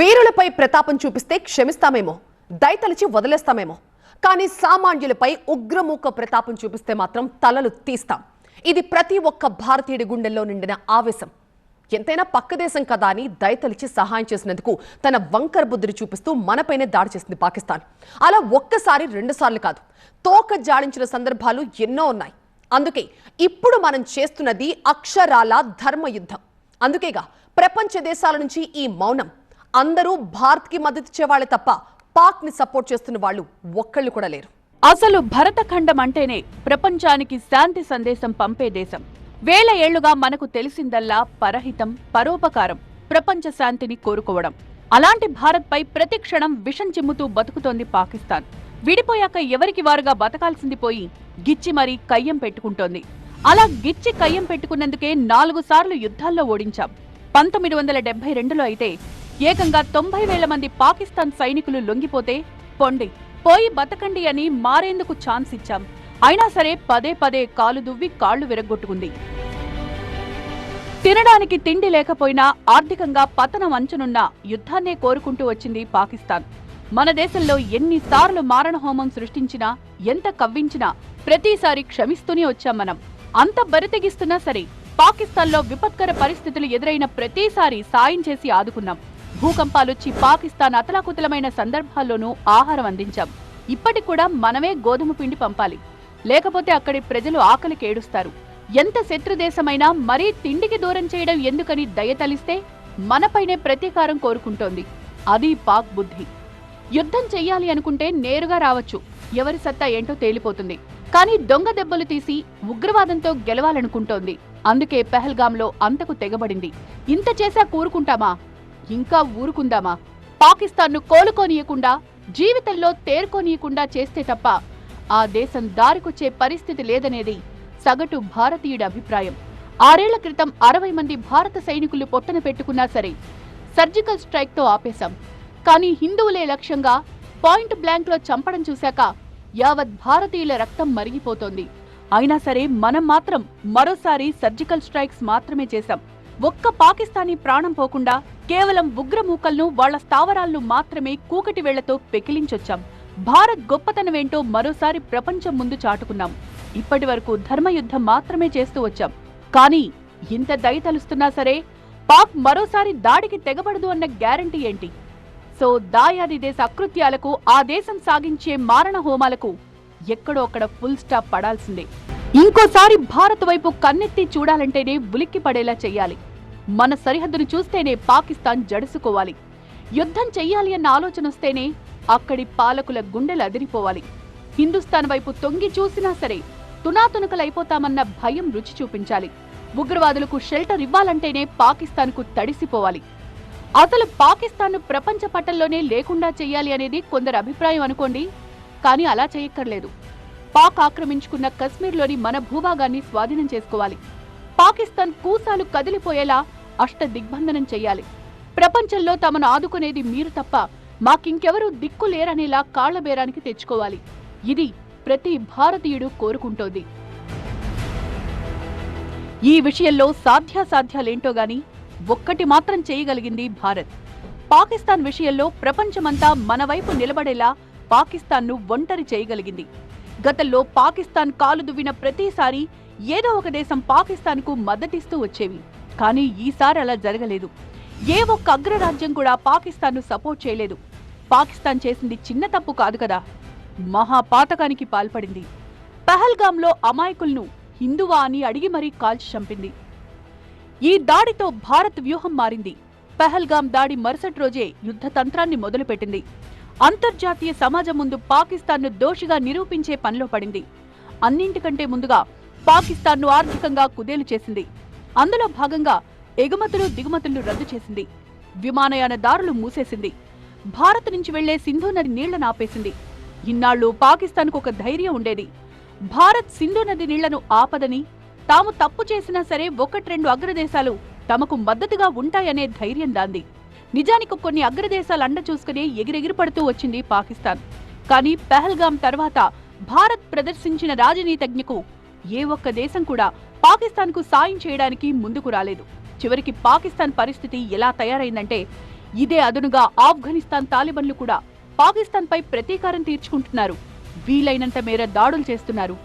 వీరులపై ప్రతాపం చూపిస్తే క్షమిస్తామేమో దయతలిచి వదిలేస్తామేమో. కానీ సామాన్యులపై ఉగ్రమూక ప్రతాపం చూపిస్తే మాత్రం తలలు తీస్తాం. ఇది ప్రతి ఒక్క భారతీయుడి గుండెల్లో నిండిన ఆవేశం. ఎంతైనా పక్క దేశం కదా అని దయతలిచి సహాయం చేసినందుకు తన వంకర బుద్ధిని చూపిస్తూ మనపైనే దాడి చేసింది పాకిస్తాన్. అలా ఒక్కసారి రెండుసార్లు కాదు తోక జాడించిన సందర్భాలు ఎన్నో ఉన్నాయి. అందుకే ఇప్పుడు మనం చేస్తున్నది అక్షరాల ధర్మయుద్ధం. అందుకేగా ప్రపంచ దేశాల నుంచి ఈ మౌనం అందరూ భారత్కి మద్దతు ఇచ్చేవాళ్ళే తప్ప పాక్ని సపోర్ట్ చేస్తున్న వాళ్ళు ఒక్కళ్ళు కూడా లేరు. అసలు భరతఖండం అంటేనే ప్రపంచానికి శాంతి సందేశం పంపే దేశం. వేల ఏళ్ళుగా మనకు తెలిసిందల్లా పరహితం పరోపకారం ప్రపంచ శాంతిని కోరుకోవడం. అలాంటి భారత్పై ప్రతి క్షణం విషం చిమ్ముతూ బతుకుతోంది పాకిస్తాన్. విడిపోయాక ఎవరికి వారుగా బతకాల్సింది పోయి గిచ్చి మరీ కయ్యం పెట్టుకుంటోంది. అలా గిచ్చి కయ్యం పెట్టుకున్నందుకే నాలుగు సార్లు యుద్ధాల్లో ఓడించాం. పంతొమ్మిది వందల డెబ్బై రెండులో అయితే ఏకంగా తొంభై వేల మంది పాకిస్తాన్ సైనికులు లొంగిపోతే పొండి పోయి బతకండి అని మారేందుకు ఛాన్స్ ఇచ్చాం. అయినా సరే పదే పదే కాలు దువ్వి కాళ్ళు విరగొట్టుకుంది తినడానికి తిండి లేకపోయినా ఆర్థికంగా పతనం అంచనున్న యుద్ధాన్నే కోరుకుంటూ వచ్చింది పాకిస్తాన్. మన దేశంలో ఎన్నిసార్లు మారణహోమం సృష్టించినా ఎంత కవ్వించినా ప్రతిసారి క్షమిస్తూనే వచ్చాం మనం. అంత బరితెగిస్తున్నా సరే పాకిస్తాన్లో విపత్కర పరిస్థితులు ఎదురైన ప్రతిసారి సాయం చేసి ఆదుకున్నాం. భూకంపాలొచ్చి పాకిస్తాన్ అతలాకుతలమైన సందర్భాల్లోనూ ఆహారం అందించాం. ఇప్పటికి కూడా మనమే గోధుమ పిండి పంపాలి. లేకపోతే అక్కడి ప్రజలు ఆకలి కేడుస్తారు ఎంత శత్రుదేశమైనా మరీ తిండికి దూరం చేయడం ఎందుకని దయతలిస్తే మనపైనే ప్రతీకారం కోరుకుంటోంది. అది పాక్ బుద్ధి. యుద్ధం చెయ్యాలి అనుకుంటే నేరుగా రావచ్చు. ఎవరి సత్తా ఏంటో తేలిపోతుంది. కానీ దొంగ దెబ్బలు తీసి ఉగ్రవాదంతో గెలవాలనుకుంటోంది. అందుకే పెహల్గాంలో అంతకు తెగబడింది. ఇంత చేశా కూరుకుంటామా? ఇంకా ఊరుకుందామా? పాకిస్తాన్ను కోలుకోనీయకుండా జీవితంలో తేరుకోనీయకుండా చేస్తే తప్ప ఆ దేశం దారికొచ్చే పరిస్థితి లేదనేది సగటు భారతీయుడి అభిప్రాయం. ఆరేళ్ళ క్రితం అరవై మంది భారత సైనికులు పొట్టన పెట్టుకున్నా సరే సర్జికల్ స్ట్రైక్తో ఆపేశాం. కానీ హిందువులే లక్ష్యంగా పాయింట్ బ్లాంక్లో చంపడం చూశాక యావత్ భారతీయుల రక్తం మరిగిపోతోంది. అయినా సరే మనం మాత్రం మరోసారి సర్జికల్ స్ట్రైక్స్ మాత్రమే చేశాం. ఒక్క పాకిస్తానీ ప్రాణం పోకుండా కేవలం ఉగ్రమూకల్ను వాళ్ళ స్థావరాలను మాత్రమే కూకటి వేళ్ళతో పెకిలించొచ్చాం. భారత్ గొప్పతనమేంటో మరోసారి ప్రపంచం ముందు చాటుకున్నాం. ఇప్పటి వరకు ధర్మయుద్ధం మాత్రమే చేస్తూ వచ్చాం. కానీ ఇంత దయ తలుస్తున్నా సరే పాక్ మరోసారి దాడికి తెగబడదు అన్న గ్యారంటీ ఏంటి? సో దాయాది దేశ అకృత్యాలకు ఆ దేశం సాగించే మారణ హోమాలకు ఎక్కడో అక్కడ ఫుల్ స్టాప్ పడాల్సిందే. ఇంకోసారి భారత్ వైపు కన్నెత్తి చూడాలంటేనే ఉలిక్కి పడేలా చెయ్యాలి. మన సరిహద్దును చూస్తేనే పాకిస్తాన్ జడుసుకోవాలి. యుద్ధం చెయ్యాలి అన్న ఆలోచన వస్తేనే అక్కడి పాలకుల గుండెలు అదిరిపోవాలి. హిందుస్థాన్ వైపు తొంగి చూసినా సరే తునాతునకలైపోతామన్న భయం రుచి చూపించాలి. ఉగ్రవాదులకు షెల్టర్ ఇవ్వాలంటేనే పాకిస్తాన్కు తడిసిపోవాలి. అసలు పాకిస్తాన్ను ప్రపంచ పటంలోనే లేకుండా చెయ్యాలి అనేది కొందరు అభిప్రాయం అనుకోండి కానీ అలా చేయక్కర్లేదు పాక్ ఆక్రమించుకున్న కశ్మీర్లోని మన భూభాగాన్ని స్వాధీనం చేసుకోవాలి. పాకిస్తాన్ కూసాలు కదిలిపోయేలా అష్ట దిగ్బంధనం చెయ్యాలి. ప్రపంచంలో తమను ఆదుకునేది మీరు తప్ప మాకింకెవరూ దిక్కు లేరనేలా కాళ్ళ బేరానికి తెచ్చుకోవాలి. ఇది ప్రతి భారతీయుడు కోరుకుంటోంది. ఈ విషయంలో సాధ్యాసాధ్యాలేంటో గాని ఒక్కటి మాత్రం చేయగలిగింది భారత్. పాకిస్తాన్ విషయంలో ప్రపంచమంతా మన వైపు నిలబడేలా పాకిస్తాన్ను ఒంటరి చేయగలిగింది. గతంలో పాకిస్తాన్ కాలు దువ్విన ప్రతిసారి ఏదో ఒక దేశం పాకిస్తాన్కు మద్దతిస్తూ వచ్చేవి. కానీ ఈసారి అలా జరగలేదు. ఏ ఒక్క అగ్రరాజ్యం కూడా పాకిస్తాన్ను సపోర్ట్ చేయలేదు. పాకిస్తాన్ చేసింది చిన్న తప్పు కాదు కదా. మహాపాతకానికి పాల్పడింది. పహల్గామ్లో అమాయకులను హిందువా అని అడిగి మరీ కాల్చి చంపింది. ఈ దాడితో భారత్ వ్యూహం మారింది. పహల్గాం దాడి మరుసటి రోజే యుద్ధ తంత్రాన్ని మొదలుపెట్టింది. అంతర్జాతీయ సమాజం ముందు పాకిస్తాన్ను దోషిగా నిరూపించే పనిలో పడింది. అన్నింటికంటే ముందుగా పాకిస్తాన్ను ఆర్థికంగా కుదేలు చేసింది. అందులో భాగంగా ఎగుమతులు దిగుమతులు రద్దు చేసింది. విమానయాన దారులు మూసేసింది. భారత్ నుంచి వెళ్ళే సింధు నది నీళ్ళను ఆపేసింది. ఇన్నాళ్ళు పాకిస్తాన్కు ఒక ధైర్యం ఉండేది. భారత్ సింధు నది నీళ్ళను ఆపదని తాము తప్పు చేసినా సరే ఒకటి రెండు అగ్రదేశాలు తమకు మద్దతుగా ఉంటాయనే ధైర్యం దాంది. నిజానికి కొన్ని అగ్రదేశాలు అండ చూసుకునే ఎగిరెగిరి పడుతూ వచ్చింది పాకిస్తాన్. కానీ పెహల్గాం తర్వాత భారత్ ప్రదర్శించిన రాజనీతజ్ఞకు ఏ ఒక్క దేశం కూడా పాకిస్తాన్కు సాయం చేయడానికి ముందుకు రాలేదు. చివరికి పాకిస్తాన్ పరిస్థితి ఎలా తయారైందంటే ఇదే అదునుగా ఆఫ్ఘనిస్తాన్ తాలిబన్లు కూడా పాకిస్తాన్పై ప్రతీకారం తీర్చుకుంటున్నారు. వీలైనంత మేర దాడులు చేస్తున్నారు.